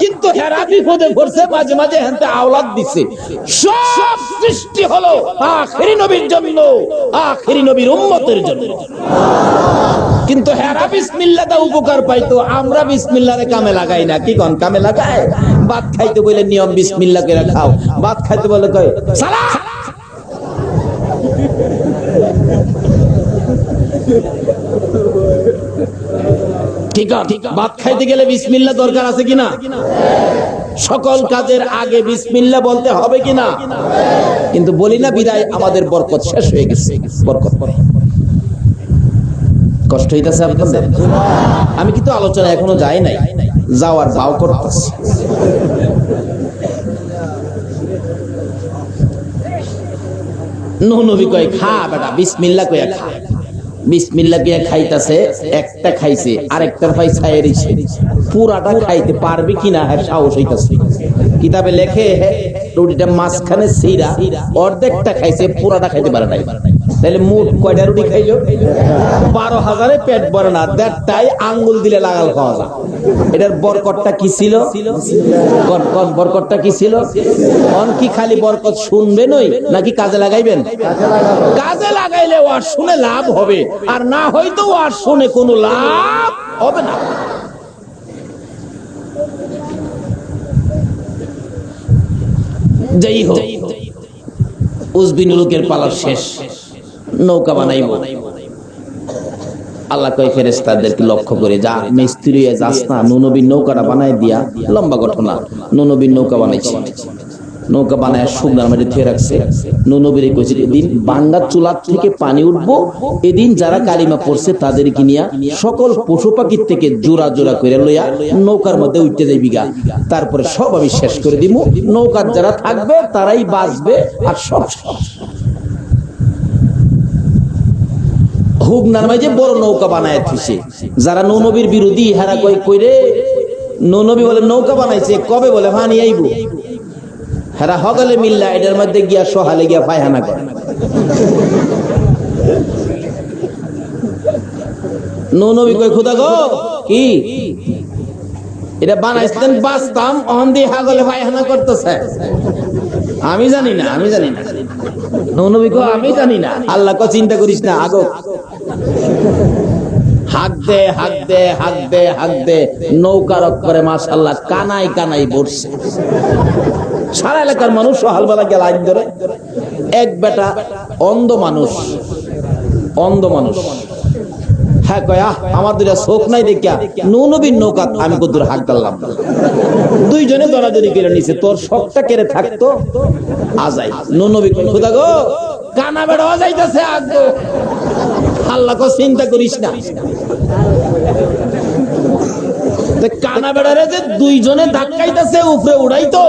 কিন্তু হেরা বিপদে পড়ছে, মাঝে মাঝে হেনতে আওলাদ দিছে। সব সৃষ্টি হলো আখেরি নবীর জন্য, আখেরি নবীর উম্মতের জন্য। কিন্তু হেরা বিসমিল্লাহ দা উপকার পাইতো, আমরা বিসমিল্লাহরে কামে লাগাই না। কি কোন, কামে লাগায়? ভাত খাইতে বলে নিয়ম বিসমিল্লাহ করে খাও। ভাত খাইতে বলে কয় সালাম কষ্ট আমি কিন্তু আলোচনা এখনও যাই নাই। যাওয়ার বাও করতেছি। নবী কয়, খা বেটা, বিসমিল্লাহ কইয়া খা। বিসমিল্লাহ কইয়া খাইতাছে, একটা খাইছে, আরেকটার ভাই পুরাটা খাইতে পারবে কিনা হ্যাঁ সাহস হইতাছে। কিতাবে লেখে, রুটিটা মাঝখানে সিরা, অর্ধেকটা খাইছে, পুরাটা খাইতে পারে নাই। তাহলে কয়টা রুটি খাইলো? বারো হাজারে পেট ভরে না দেড়টাই আঙ্গুল দিলে লাগাল খাওয়া যায়। এটার বরকটটা কি ছিল? বরকটটা কি ছিল? কন কি খালি বরকত শুনবে নই নাকি কাজে লাগাইবেন? কাজে লাগাইলে ওয়ার শুনে লাভ হবে, আর না হয়তো ওয়ার শুনে কোনো লাভ হবে না। যাই হোক উজবিনুলুকের পালা শেষ, নৌকা বানাইব। আল্লাহ কয় ফেরেস্তাদেরকে লক্ষ্য করে যা, মিস্ত্রি যাস নুনবীর নৌকাটা বানাই দিয়া, লম্বা ঘটনা, নুনবীর নৌকা বানাইছে। নৌকা বানায় শুকনার মাঝে থুয়ে রাখছে। নুনবীর কইছে এদিন বাঙ্গা চুলার থেকে পানি উঠবো, এদিন যারা কালিমা পড়ছে তাদেরকে নিয়া সকল পশু পাখির থেকে জোড়া জোড়া করে লইয়া নৌকার মধ্যে উঠতে যাইবি গা। তারপরে সব আমি শেষ করে দিব নৌকার যারা থাকবে তারাই বাঁচবে আর সব সব হুগনার মাঝে বড় নৌকা বানায় থুইছে যারা বিরোধী, হেরা কই কইরে বলে, নৌকা বানাইছে, কবে বলে? ভানি আইব। হগলে মিল্লা, এটার মধ্যে গিয়া সহালে গিয়া কই খুদা গো, কি? এটা বানাইছেন বাঁচতাম অহন দিয়ে হাগলে পায়খানা করতেছে। আমি জানি না, আমি জানি না। নৌনবী কো আমি জানি না। আল্লাহ কো চিন্তা করিস না, আগো। হ্যাঁ আমার দুটা চোখ নাই দেখিয়া নৌনবীর নৌকা আমি কত হাক ডাললাম দুইজনে দরাদরি কেড়ে নিছে, তোর শখটা কেড়ে থাকতো? আজাই নৌনবী কানা বেড়া যাইতেছে আল্লাহ চিন্তা করিস না। কানা বেড়ারে যে দুইজনে ধাক্কাইতেছে, উপরে উড়াইতো।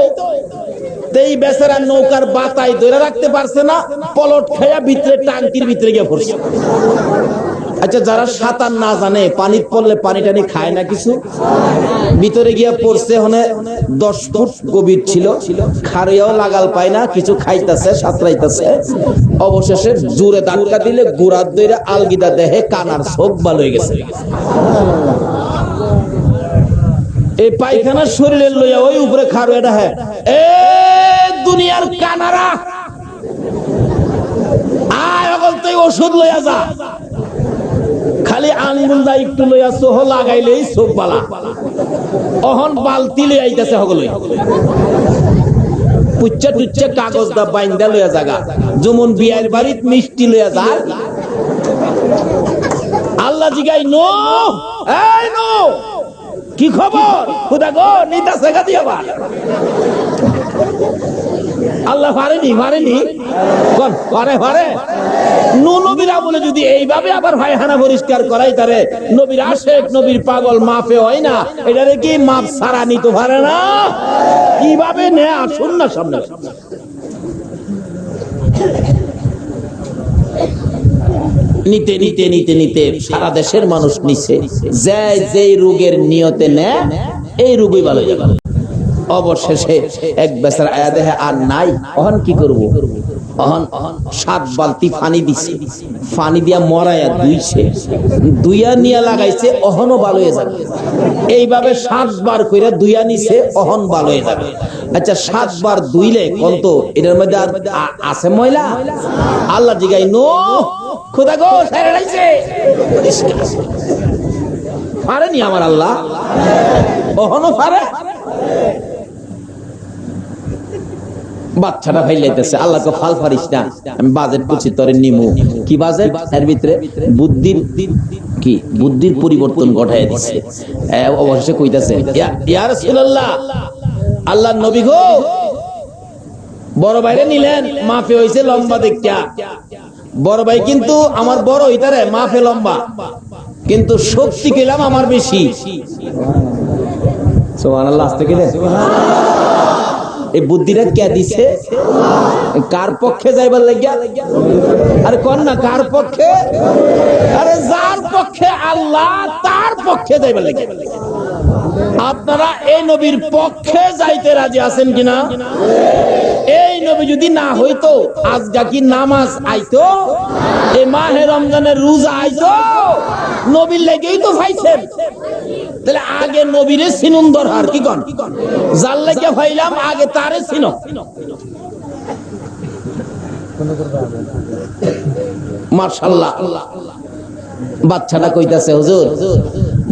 এই বেচারা নৌকার বাতায় ধরে রাখতে পারছে না, পলট খাইয়া ভিতরে টাঙ্কির ভিতরে গিয়ে পড়ছে। আচ্ছা যারা সাঁতার না জানে, পানি পড়লে পানি টানি খায় না কিছু? ভিতরে গিয়া পড়ছে, হনে দশ ফুট গভীর ছিল। খারিয়াও লাগাল পায় না, কিছু খাইতেছে, সাঁতরাইতেছে। অবশেষে জোরে ধাক্কা দিলে গোড়ার দইরে আলগিদা দেহে কানার চোখ ভালো হয়ে গেছে। এই পায়খানা শরীরের লইয়া ওই উপরে খারো এটা হ্যাঁ। এ দুনিয়ার কানারা! আয় অকল তুই ওষুধ লইয়া যা। খালি আঙ্গুল দা একটু লইয়া সোহ লাগাইলেই চোখ বালা অহন বালতি লই আইতাছে হগল পুচ্চা টুচ্চা কাগজ দা বাইন্দা লইয়া জাগা। যেমন বিয়ার বাড়িত মিষ্টি লইয়া যা। আল্লাহ জিগাই, নো, এই নো, কি খবর? খুদা গো নিতা শেখা দিয়ে আবার আল্লাহ পারেনি পারেনি। কোন পারে পারে। নবীরা বলে যদি এইভাবে আবার ভাইহানা পরিষ্কার করাই তারে নবীর আশেক, নবীর পাগল মাফে হয় না। এটারে কি মাপ সারা নিতে পারে না? কীভাবে নে আসুন না সামনে। নিতে নিতে নিতে নিতে সারা দেশের মানুষ নিছে। যে যেই রোগের নিয়তে নে এই রোগই ভালো যাবে। অবশেষে এক বেচার আয়া দেহে, আর নাই, অহন কি করব? অহন সাত বালতি পানি দিছে। পানি দিয়া মরাইয়া দুইছে। দুইয়া নিয়া লাগাইছে, অহনও ভালো হয়ে যাবে। এইভাবে সাতবার কইরা দুইয়া নিছে, অহন ভালো হয়ে যাবে। আচ্ছা সাতবার দুইলে কন্ত এটার মধ্যে আর আছে ময়লা? আল্লাহ জিগাই, নো, খোদা গো, সাইরা লাইছে। পারেনি আমার আল্লাহ? অহনও পারে? বাচ্চাটা ফাইলাইতেছে আল্লাহকে ফাল ফারিস না আমি বাজেট করছি তোরে নিমু। কি বাজেট? এর ভিতরে বুদ্ধির কি? বুদ্ধির পরিবর্তন ঘটায় এ, অবশেষে কইতাছে ইয়া রাসূলুল্লাহ আল্লাহর নবী গো বড় ভাইরে নিলেন মাফে হইছে লম্বা দেখা বড় ভাই কিন্তু আমার বড় হইতারে মাফে লম্বা। কিন্তু শক্তি পেলাম আমার বেশি। সুবহানাল্লাহ আস্তে কে এই বুদ্ধিটা কে দিছে? কার পক্ষে যাইবার লাগিয়া? আরে কোন না, কার পক্ষে? আরে যার পক্ষে আল্লাহ, তার পক্ষে যাইবার লাগিয়া। আপনারা এই নবীর পক্ষে যাইতে রাজি আছেন কিনা? এই নবী যদি না হইতো, আজগা কি নামাজ আইতো? এই মাহে রমজানের রোজা আইতো? নবীর লেগেই তো ভাইছেন তাহলে আগে নবীরে সিনুন দরহার, কি কন? যার লেগে আগে তারে সিনো বাচ্চাটা কইতাছে, হুজুর,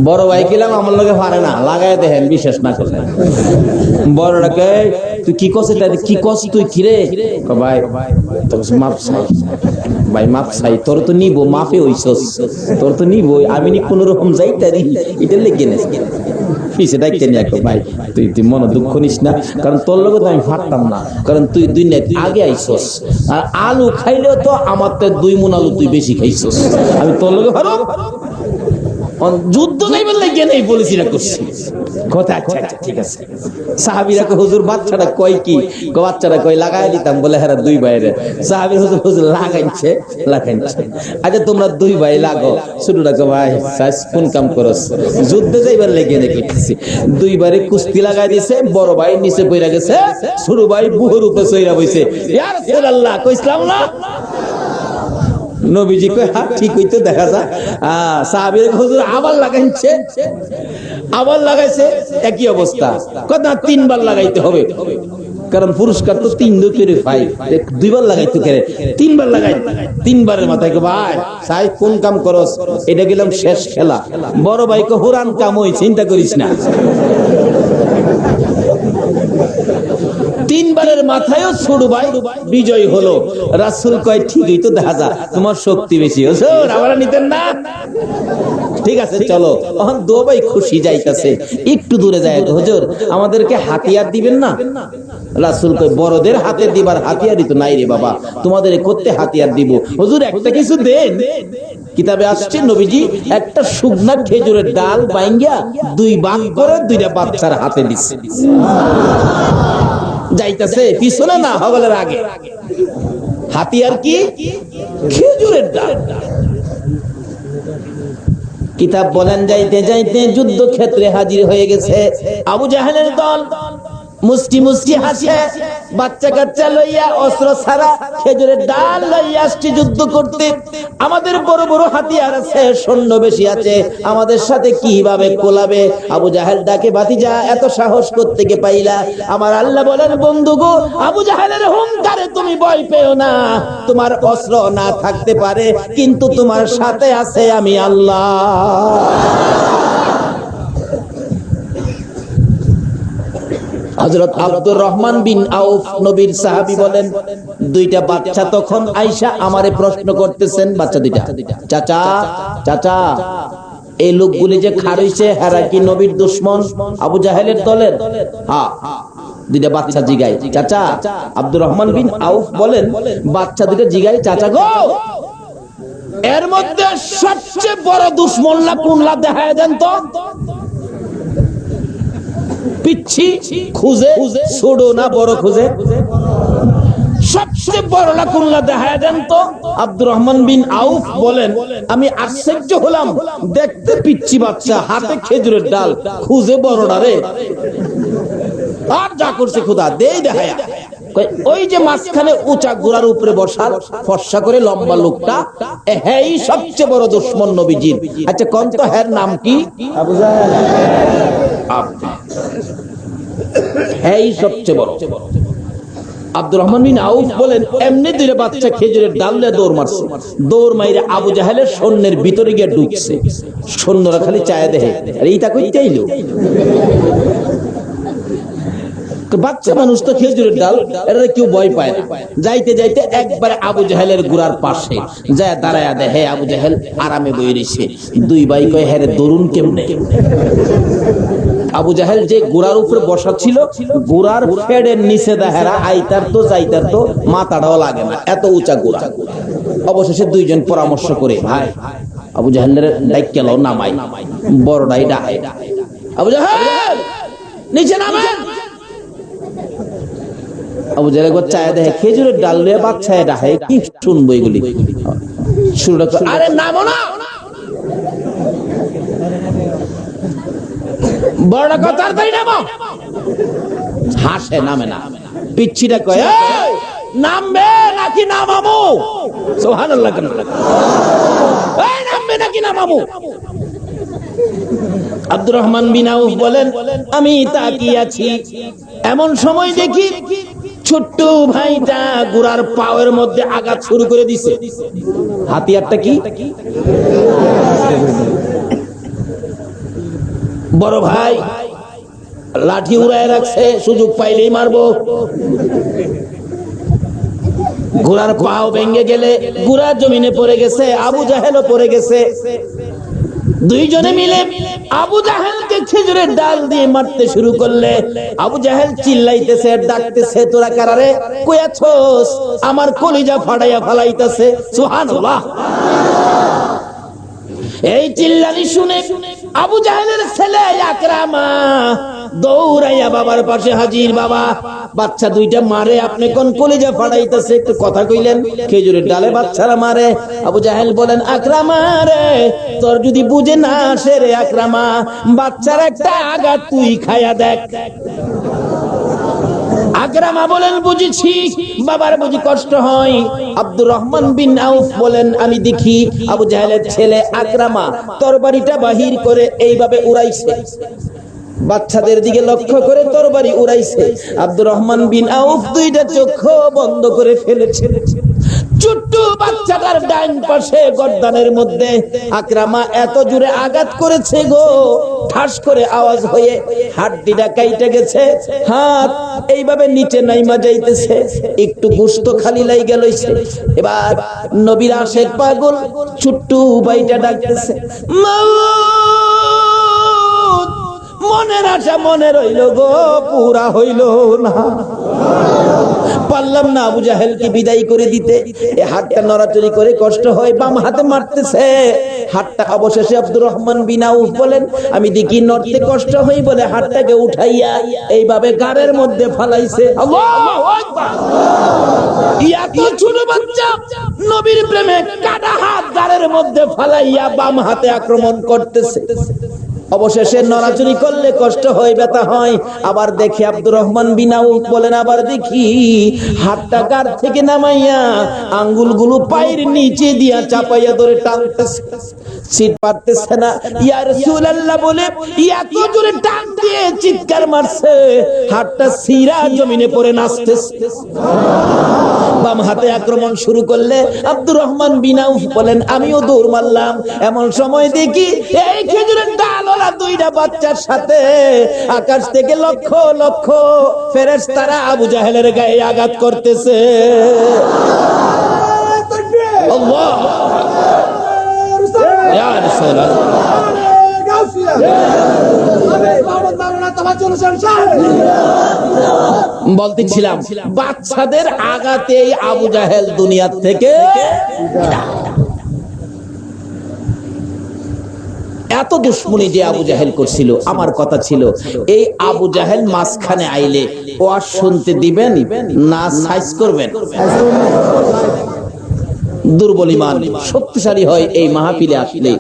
বড় ভাই কিলাম, আমার লগে পারে না লাগাই দেখেন বিশেষ না করলে বড়টাকে তুই কি কি তুই? কিরে ভাই মাপ ভাই মাপ চাই, তোর তো নিব, মাফে হইছস। তোর তো নিব আমি নি কোন রকম যাই তারি এটা লেগে নেস পিছে ভাই, তুই তুই মনে দুঃখ নিস না। কারণ তোর লগে তো আমি ফাটতাম না। কারণ তুই দুই নেট আগে আইছস। আর আলু খাইলেও তো আমার তো দুই মন আলু তুই বেশি খাইছস। আমি তোর লগে ভালো যুদ্ধ যাইবার লাগে নেই পলিসিটা করছি। কথা আচ্ছা আচ্ছা ঠিক আছে। সাহাবিরা কয়, হুজুর বাচ্চাটা কয় কি? কয়, বাচ্চাটা কই লাগাই দিতাম বলে হ্যাঁ দুই বাইরে সাহাবির হুজুর হুজুর লাগাইছে লাগাইছে। আচ্ছা তোমরা দুই ভাই লাগো। শুরু রাখো ভাই সাইজ কোন কাম করস? যুদ্ধে যাইবার লেগে নে কইতেছি দুইবারে কুস্তি লাগাই দিছে বড় ভাই নিচে পইরা গেছে ছোট ভাই বুহর উপরে সইরা বইছে। ইয়া রাসূলুল্লাহ কইছিলাম না? নবীজি কই হ্যাঁ ঠিক হইতো দেখা যায় আহ, সাহাবীর হুজুর আবার লাগাইছে। আবার লাগাইছে, একই অবস্থা। কথা তিনবার লাগাইতে হবে। কারণ পুরস্কার তো তিন করে পাই দুইবার লাগাইতে করে তিনবার লাগাই তিনবারের মাথায় ভাই সাই কোন কাম করস? এটা গেলাম শেষ খেলা। বড় ভাইকে হুরান কাম হই চিন্তা করিস না। তিনবারের মাথায়ও ছোট ভাই, বিজয় হলো। রাসুল কয়, ঠিকই তো দেখা যা তোমার শক্তি বেশি। হুজুর আমরা নিতেন না। ঠিক আছে, চলো। এখন দো ভাই খুশি যাইতাছে। একটু দূরে যায় হুজুর, আমাদেরকে হাতিয়ার দিবেন না? রাসুল কয়, বড়দের হাতে দিবার হাতিয়ারই তো নাই রে বাবা। তোমাদের করতে হাতিয়ার দিব। হুজুর, একটা কিছু দেন। কিতাবে আসছে নবীজি, একটা শুকনা খেজুরের ডাল বাইঙ্গা, দুই ভাগ করে দুইটা বাচ্চার হাতে দিচ্ছে যাইতাছে, পিছনে না হগলের আগে। হাতিয়ার কি? খেজুরের ডাল। কিতাব বলেন, যাইতে যাইতে যুদ্ধ ক্ষেত্রে হাজির হয়ে গেছে। আবু জাহেলের দল মুষ্টি মুষ্টি হাসে বাচ্চা কাচ্চা লইয়া, অস্ত্র ছাড়া খেজুরের ডাল লইয়া আসছে যুদ্ধ করতে। আমাদের বড় বড় হাতিয়ার আছে, সৈন্য বেশি আছে। আমাদের সাথে কীভাবে কোলাবে? আবু জাহেল ডাকে বাতিজা এত সাহস করতে গে পাইলা? আমার আল্লাহ বলেন, বন্ধু গো, আবু জাহেলের হুঙ্কারে তুমি ভয় পেও না। তোমার অস্ত্র না থাকতে পারে, কিন্তু তোমার সাথে আছে আমি আল্লাহ। হযরত আব্দুর রহমান বিন আউফ নবীর সাহাবী বলেন, দুইটা বাচ্চা তখন আয়েশা আমারে প্রশ্ন করতেছেন, বাচ্চা দুইটা। চাচা চাচা, এই লোকগুলি যে খারইছে হেরা কি নবীর দুশ্মন? আবু জাহেলের দলের? হ্যাঁ দুইটা বাচ্চা জিগাই। চাচা, আব্দুর রহমান বিন আউফ বলেন, বাচ্চা দুইটা জিগাই, চাচা গো! এর মধ্যে সবচেয়ে বড় দুশ্মনলা কোনলা দেখায় দেন তো? পিচ্ছি খুঁজে ছোট না বড় খুঁজে। সবচেয়ে বড় লাকুল্লা দেখা দেন তো আব্দুর রহমান বিন আউফ বলেন আমি আশ্চর্য হলাম দেখতে পিচ্ছি বাচ্চা হাতে খেজুরের ডাল খুঁজে বড়টা রে। আর যা করছে খুদা দেই দেখায়া। কয়, ওই যে মাঝখানে উঁচা গোড়ার উপরে বসার ফর্সা করে লম্বা লোকটা হ্যাঁ সবচেয়ে বড় দুশ্মন নবীজির। আচ্ছা কোন তো হ্যার নাম কি? হ্যাঁ সবচেয়ে বড়। আব্দুর রহমান বিন আউফ বলেন, এমনি দুই বাচ্চা খেজুরের ডাল দৌড় মারছে। দৌড় মাইরে আবু জাহেলের সৈন্যের ভিতরে গিয়ে ঢুকছে। সৈন্যরা খালি চায় দেহে, আর এইটা কইতে আইলো বাচ্চা মানুষ তো খেজুরের ডাল এটা কেউ ভয় পায় না। যাইতে যাইতে একবারে আবু জাহেলের গুড়ার পাশে যায় দাঁড়ায় দেখে আবু জাহেল, আরামে বই রয়েছে দুই ভাই কয় হ্যাঁ দরুন কেমনে? আবু জাহেল যে গোড়ার উপরে বসা ছিল, গোড়ার ফেডের নিচে দেহেরা আইতার তো যাইতার তো মাথাটাও লাগে না, এত উঁচা গোড়া। অবশেষে দুইজন পরামর্শ করে, ভাই, আবু জাহেলের ডাইক কেল নামাই, বড়টাই ডাকে আবু জাহেল, নিচে নামেন। আবু জাহেল একবার চায় দেখে খেজুরের ডাল দিয়ে বাচ্চায় ডাকে কি শুনব এগুলি? শুরুটা আরে, নামো না। বড় কথা তাই নামো। হাসে, নামে না। পিচ্ছিটা কয় নামবে নাকি নামামু? সুবহানাল্লাহ নামবে? নাকি নামামু? আব্দুর রহমান বিন আউফ বলেন, আমি তাকিয়ে আছি এমন সময় দেখি ছোট্ট ভাইটা গুড়ার পাওয়ের মধ্যে আঘাত শুরু করে দিছে। হাতিয়ারটা কি? বড় ভাই, লাঠি উড়ায় রাখছে, সুযোগ পাইলেই মারবো। ঘোড়ার পাও ভেঙে গেলে ঘোড়া জমিনে পড়ে গেছে, আবু জাহেলও পড়ে গেছে। দুইজনে মিলে আবু জাহেলকে খেজুরের ডাল দিয়ে মারতে শুরু করলে, আবু জাহেল চিল্লাইতেছে, ডাকতেছে, তোরা কারারে? কইয়াছস আমার কলিজা ফাড়াইয়া ফালাইতেছে। সুবহানাল্লাহ। এই চিল্লানি শুনে আবু জাহেলের ছেলে আকরামা। দৌড়াইয়া বাবার পাশে হাজির বাবা। বাচ্চা দুইটা মারে, আপনি কোন কলেজে ফাড়াইতেছে একটু কথা কইলেন। খেজুরের ডালে বাচ্চারা মারে। আবু জাহেল বলেন, আকরামা রে, তোর যদি বুঝে না আসে রে আকরামা, বাচ্চার একটা আঘাত তুই খায়া দেখ। আকরামা বলেন, বুঝেছি। বাবার বুঝি কষ্ট হয়। আব্দুর রহমান বিন আউফ বলেন, আমি দেখি আবু জাহেলের ছেলে আকরামা তরবারিটা বাহির করে এইভাবে উড়াইছে। বাচ্চাদের দিকে লক্ষ্য করে তরবারি উড়াইছে। আব্দুর রহমান বিন আউফ দুইটা চক্ষু বন্ধ করে ফেলেছে। ছোট্ট বাচ্চাটার ডাইন পাশে গর্দানের মধ্যে আকরামা এত জোরে আঘাত করেছে গো। ঠাস করে আওয়াজ হয়ে হাড্ডিটা কাইটে গেছে। হাত এইভাবে নিচে নাইমা যাইতেছে। একটু গুস্ত খালি লাই গেল এবার নবীর আশেক পাগল ছোট্ট ভাইটা ডাকতেছে মনের আশা মনে রইল গো, পুরা হইল না। পারলাম না আবু জাহেলকে বিদায় করে দিতে। এ হাতটা নড়াচড়ি করে কষ্ট হয়, বাম হাতে মারতেছে। হাতটা অবশেষে আব্দুর রহমান বিনাউফ বলেন, আমি দেখি নড়তে কষ্ট হই বলে হাতটাকে উঠাইয়া এইভাবে গাড়ের মধ্যে ফালাইছে। আকবার! এত ছোট বাচ্চা নবীর প্রেমে কাটা হাত গাড়ের মধ্যে ফালাইয়া বাম হাতে আক্রমণ করতেছে। অবশেষে নড়াচড়ি করলে কষ্ট হয়, ব্যথা হয়। আবার দেখি আব্দুর রহমান বিনাউ বলেন, আবার দেখি হাতটা কার থেকে নামাইয়া আঙ্গুলগুলো পায়ের নিচে দিয়া চাপাইয়া ধরে টানতেছে। সিট পারতেছে না। বলে জোরে টান দিয়ে চিৎকার মারছে। হাতটা সিরা জমিনে পড়ে নাচতেছে। বাম হাতে আক্রমণ শুরু করলে আব্দুর রহমান বিনাউফ বলেন, আমিও দৌড় মারলাম। এমন সময় দেখি এই খেজুরের ডালওয়ালা দুইটা বাচ্চার সাথে আকাশ থেকে লক্ষ লক্ষ ফেরেশতারা আবু জাহেলের গায়ে আঘাত করতেছে। ইয়া রাসূলুল্লাহ বলতেছিলাম, বাচ্চাদের আঘাতেই আবু জাহেল দুনিয়ার থেকে এত দুশ্মনী যে আবু জাহেল করছিল, আমার কথা ছিল, এই আবু জাহেল মাঝখানে আইলে ও আর শুনতে দিবেন না, সাইজ করবেন। দুর্বল ইমান, শক্তিশালী হয় এই মাহফিলে আসলে।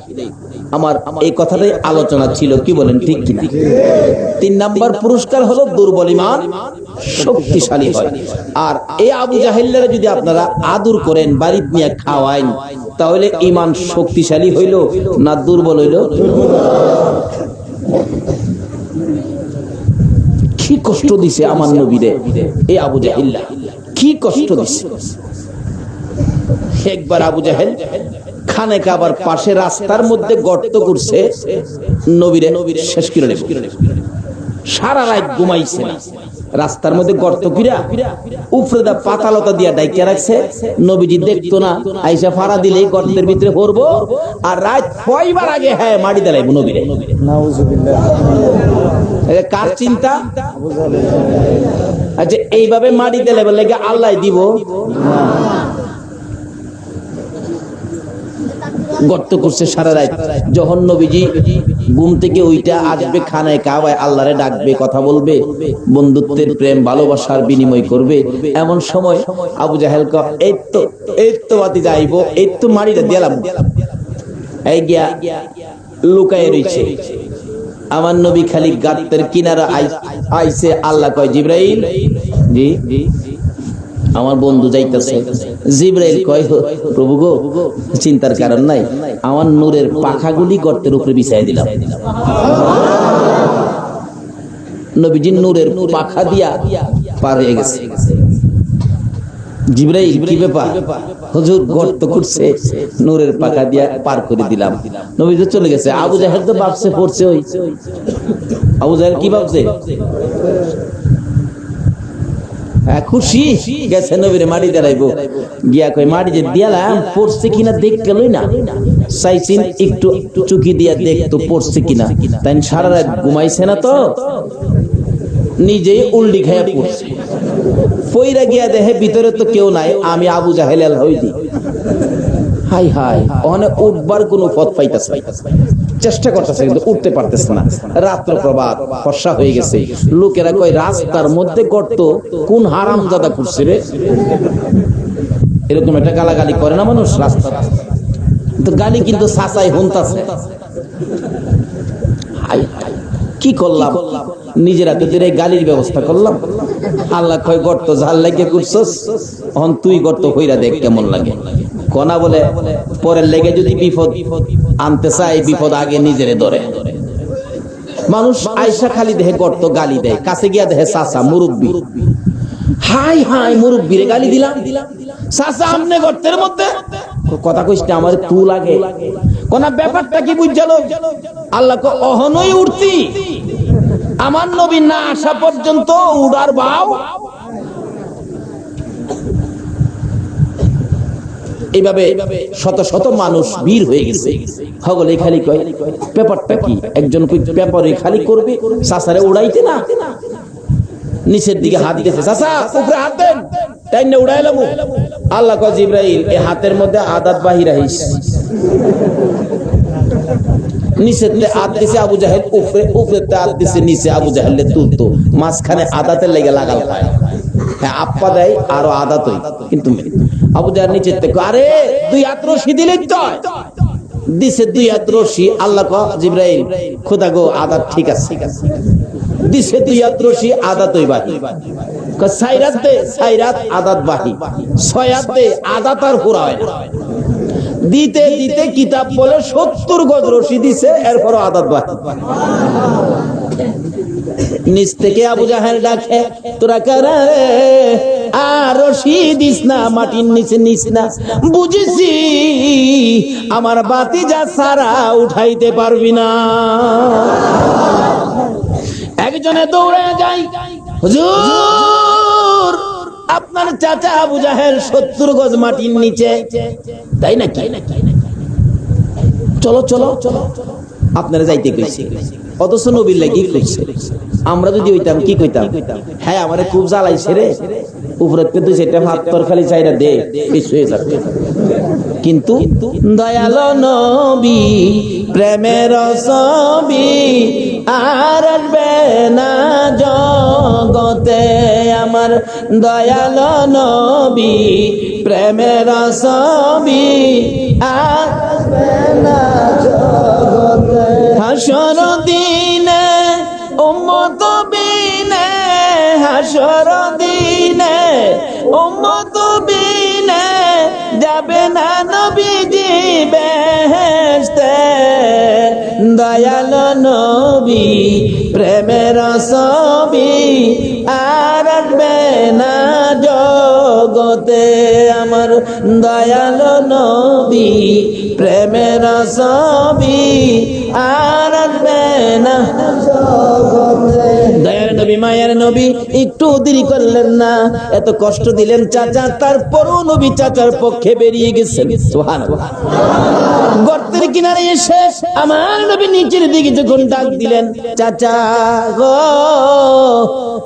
আমার এই কথাটাই আলোচনা ছিল, কি বলেন, ঠিক কিনা? তিন নাম্বার পুরস্কার হলো দুর্বল ইমান শক্তিশালী হয়। আর এই আবু জাহেল্লারা যদি আপনারা আদর করেন বাড়িতে নিয়ে খাওয়াইন, তাহলে ইমান শক্তিশালী হইল না দুর্বল হইল? কি কষ্ট দিছে আমার নবীরে এই আবু জাহিল্লা কি কষ্ট দিছে। একবার আবু জাহেল খানে কাবার পাশে রাস্তার মধ্যে গর্ত করছে, নবীরে শেষ করে নেব। সারা রাত ঘুমাইছে না। রাস্তার মধ্যে গর্ত কিরা উপরে দা পাতালতা দিয়া ডাইকে রাখছে। নবীজি দেখতো না আইসা ফাড়া দিলে গর্তের ভিতরে পড়ব আর রাত ছয়বার আগে হ্যাঁ মাটি দেলাইবো নবীরে। কার চিন্তা? আচ্ছা এইভাবে মাটি দিলে বলে আল্লাহ দিব। গর্ত করছে সারা রাত। যখন নবীজি ঘুম থেকে ওইটা আসবে খানায় কাবায়, আল্লাহরে ডাকবে, কথা বলবে, বন্ধুত্বের প্রেম, ভালোবাসার বিনিময় করবে। এমন সময় আবু জাহেল ক এই তো এই তো বাতি যাইব, এই তো মারিটা দিলাম এই গিয়া লুকায় রইছে। আমার নবী খালি গাত্তের কিনারা আই- আইছে আল্লাহ কয়, জিব্রাইল, জি আমার বন্ধু যাইতেছে। জিব্রাইল কয় প্রভু গো, চিন্তার কারণ নাই। আমার নূরের পাখাগুলি গর্তের উপরে বিছাই দিলাম। নবীজি নূরের পাখা দিয়া পার হয়ে গেছে। জিব্রাইল, কি ব্যাপার? হুজুর, গর্ত করছে নূরের পাখা দিয়া পার করে দিলাম। নবীজি চলে গেছে। আবু জাহেল তো ভাবছে, পড়ছে ওই। আবু জাহেল কি ভাবছে? খুশি? গেছে নবীরে মাটি দাঁড়াইবো গিয়া কই মাটি যে দিয়ালাম পড়ছে কিনা দেখতে লই না। চাইছিন একটু চুকি দিয়া দেখতো, পড়ছে কিনা? তাই সারা রাত ঘুমাইছে না তো? নিজেই উল্টি খাইয়া পড়ছে। পইরা গিয়া দেহে ভিতরে তো কেউ নাই, আমি আবু জাহেলাল হইদি হাই হাই ওখানে উঠবার কোনো পথ পাইতেছে চেষ্টা করতেছে, কিন্তু উঠতে পারতেছে না। রাত্র প্রভাত, ফর্সা হয়ে গেছে। লোকেরা কয়, রাস্তার মধ্যে গর্ত, কোন হারাম জাদা করছে রে? এরকম একটা গালাগালি করে না মানুষ রাস্তা? তো গালি কিন্তু সাসাই হুনতাছে। হাই হাই, কি করলাম? নিজের হাতে ধরে গালির ব্যবস্থা করলাম। আল্লাহ কয়, গর্ত ঝাল লাগিয়ে করছস? এখন তুই গর্ত হইরা দেখ কেমন লাগে। কনা বলে পরে লেগে যদি বিপদ আনতে চাই বিপদ আগে নিজেরে ধরে। মানুষ আয়সা খালি দেহে গর্ত গালি দেয়, কাছে গিয়া দেহে চাচা, মুরব্বী। হাই হাই মুরব্বী রে গালি দিলাম। চাচা, আমনে গর্তের মধ্যে? কথা কইস আমার তু লাগে। কোন ব্যাপারটা কি বুঝালো? আল্লাহ কো, অহনই উঠতি। আমার নবী না আসা পর্যন্ত উড়ার বাও এইভাবে শত শত মানুষ বীর হয়ে গেছে। হগলে খালি কয়, পেপারটা কি? একজন পেপারে খালি করবে? সাসারে উড়াইতে না? নিচের দিকে হাত দিতেছে চাচা উপরে হাত দেন। তাই না উড়াইলাম আল্লাহ কয়, জিব্রাইল এই হাতের মধ্যে আদাত বাহির আইস নিচের দিছে আবু জাহেল, উপরে উপরে দিছে নিচে আবু জাহেল তুলতো। মাঝখানে আদাতের লেগে লাগাল পায়। হ্যাঁ আপ্পা দেয়, আরও আদাত কিন্তু আবু নিচের থেকে, আরে, দুই হাত হয়। দিছে দুই হাত আল্লাহ জিব্রাইল, খোদা গো, আদাত ঠিক আছে। দিছে দে সাইরাত আদাত আদাত আর হয় দিতে দিতে কিতাব বলে সত্তর গজ রশি দিছে এরপর আদাত বাহি। নিচ থেকে আবু জাহেল ডাকে, তোরা কারা রে? আর রশি দিস না মাটির নিচে নিস না। বুঝেছি, আমার বাতি যা সারা উঠাইতে পারবি না। একজনে দৌড়ে যাই। হুজুর, আপনার চাচা আবু জাহেল সত্তর গজ মাটির নিচে। তাই না কি চলো চলো চলো। আপনারা যাইতে কইছে। অথচ নবীর লাগি কইছে। আমরা যদি হইতাম, কি কইতাম? হ্যাঁ আমারে খুব জ্বালাইছে রে। উপরে দুই চারটা ভাত তরকারি চাইরা দে, বেশ হয়ে যাবে। কিন্তু দয়াল নবী, প্রেমের ছবি আর আসবে না জগতে। আমার দয়াল নবী, প্রেমের ছবি আর হাসর দিনে, উম্মত বিনে, হাসর উম্মত বিনে যাবে না নবীজি বেহেশতে। দয়াল নবী, প্রেমের ছবি আর আসবে না জগতে। আমার দয়াল নবী, প্রেমের ছবি একটু কষ্ট দিলেন চাচা নবী চাচার পক্ষে বেরিয়ে গেছেন। গর্তের কিনারে এসে আমার নবী নিচের দিকে যখন ডাক দিলেন, চাচা গো,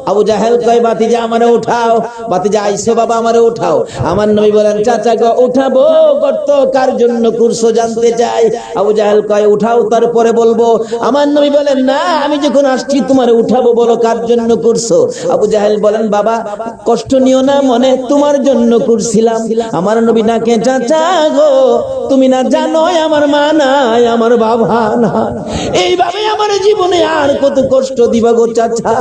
আবু জাহেল কয় বাতিজা আমারে উঠাও বাতিজা আইসো বাবা, আমারে উঠাও। আমার নবী বলেন, চাচা গো, উঠাবো, গর্ত কার জন্য কুরসো জানতে চাই? আবু জাহেল কয়, উঠাও, তারপরে বলব, আমার নবী বলেন, না, আমি যখন আসছি তোমারে উঠাবো বলো, কার জন্য করছ? আবু জাহেল বলেন, বাবা, কষ্ট নিও না, মনে তোমার জন্য করছিলাম। আমার নবী নাকে চাচা গো, তুমি না জানো আমার মা নাই, আমার বাবা না এইভাবে আমার জীবনে আর কত কষ্ট দিবা গো চাচা?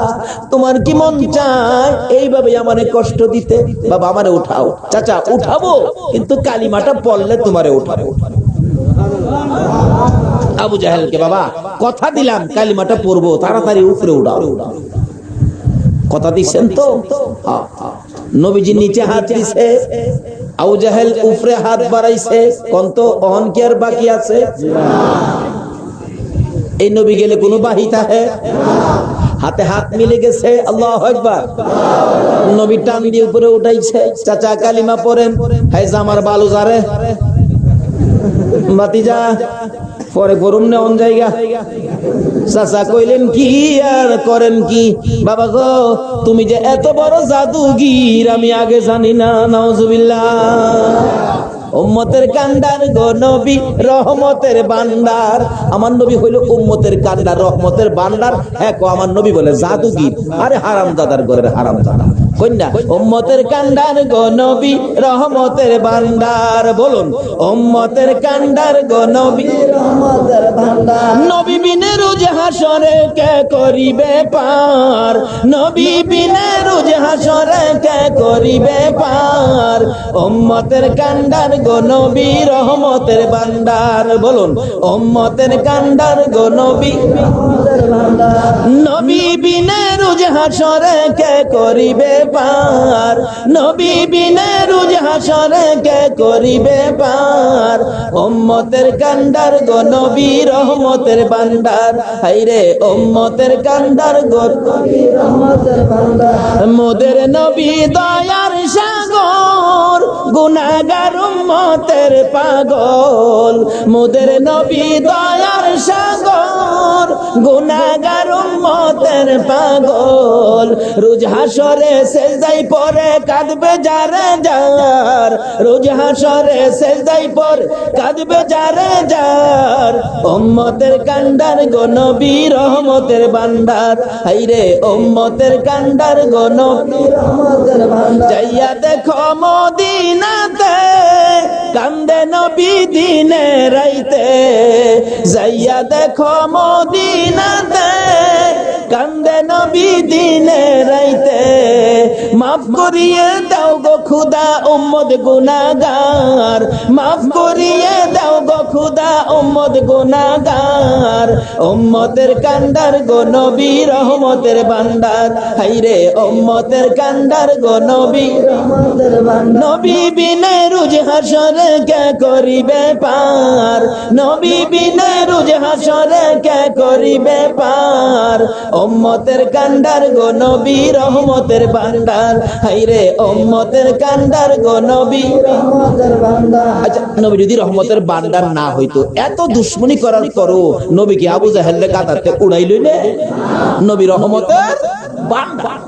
তোমার কি মন চায় এইভাবে আমারে কষ্ট দিতে? বাবা, আমারে উঠাও। চাচা, উঠাবো, কিন্তু কালিমাটা পড়লে তোমারে উঠাবো। আবু জাহেলকে বাবা কথা দিলাম কালিমাটা পড়ব তাড়াতাড়ি উপরে উড়াও কথা দিচ্ছেন তো? হ্যাঁ, হ্যাঁ। নবীজি নিচে হাত দিছে আবু জাহেল উপরে হাত বাড়াইছে কন্ত অহন কি আর বাকি আছে? এই নবী গেলে কোনো বাহিতা হে হাতে হাত মিলে গেছে আল্লাহ একবার নবী টান দিয়ে উপরে উঠাইছে চাচা কালিমা পড়েন হাই জামার বালু জারে বাতিজা পরে গরম নেওয়ান জায়গা। চাচা কইলেন, কি আর করেন কি? বাবা গো, তুমি যে এত বড় জাদুগির, আমি আগে জানি না, নাউজুবিল্লাহ। উম্মতের কান্ডার গো নবী, রহমতের বান্দার। আমার নবী হইল উম্মতের কান্ডার, রহমতের বান্দার। হ্যাঁ আমার নবী বলে জাদুগির। আরে হারাম দাদার ঘরের হারাম দাদা কন্যা, উম্মতের কান্ডার গো নবী, রহমতের বান্দার বলুন, উম্মতের কান্ডার গো নবী, রহমতের ভান্ডার নবী বিনে রোজ হাসরে কে করিবে পার? নবী বিনে রোজ হাসরে কে করিবে পার? উম্মতের কান্ডার গো নবী, রহমতের বান্দার বলুন, উম্মতের কান্ডার গো নবী নবী বিনে রোজ হাসরে কে করিবে পার। নবী বিনে রোজ কে করিবে পার। উম্মতের কান্ডার গো নবী রহমতের বান্ডার হাইরে উম্মতের কান্ডার গো নবী রহমতের বান্ডার মোদের নবী সাগর গুনাগার উম্মতের পাগল। মোদের নবী দয়ার সাগর। গুনাগার উম্মতের পাগল। রোজ হাসরে সেজদাই পরে কাঁদবে যারে যার। রোজ হাসরে সেজদাই পর কাঁদবে যারে যার। উম্মতের কান্ডার গো নবী রহমতের বান্দার। হাইরে উম্মতের কান্ডার গো নবী রহমতের বান্দার। যাইয়া দেখো মদিনাতে কান্দে নবী দিনে রাইতে। যাইয়া দেখো মদিনাতে কান্দে নবী দিনে রাইতে। মাফ করিয়ে গো খুদা উম্মদ গুনাগার। মাফ করিয়ে দাও গো খুদা উম্মদ গুনাগার। উম্মতের কান্ডার গো নবী রহমতের বান্দার। হাইরে উম্মতের কান্ডার গো নবী নবী বিনে রুজ হাসরে কে করিবে পার? নবী বিনে রুজ হাসরে কে করিবে পার? উম্মতের কান্ডার গো নবী রহমতের বান্দার। হাইরে উম্মতের কান্ডার গো নবী। রহমতের আচ্ছা নবী, যদি রহমতের বান্দার না হইতো, এত দুশ্মনী করার পরও নবীকে আবু জাহেল গাদাতে উড়াই লইলে নবী রহমতের বান্দার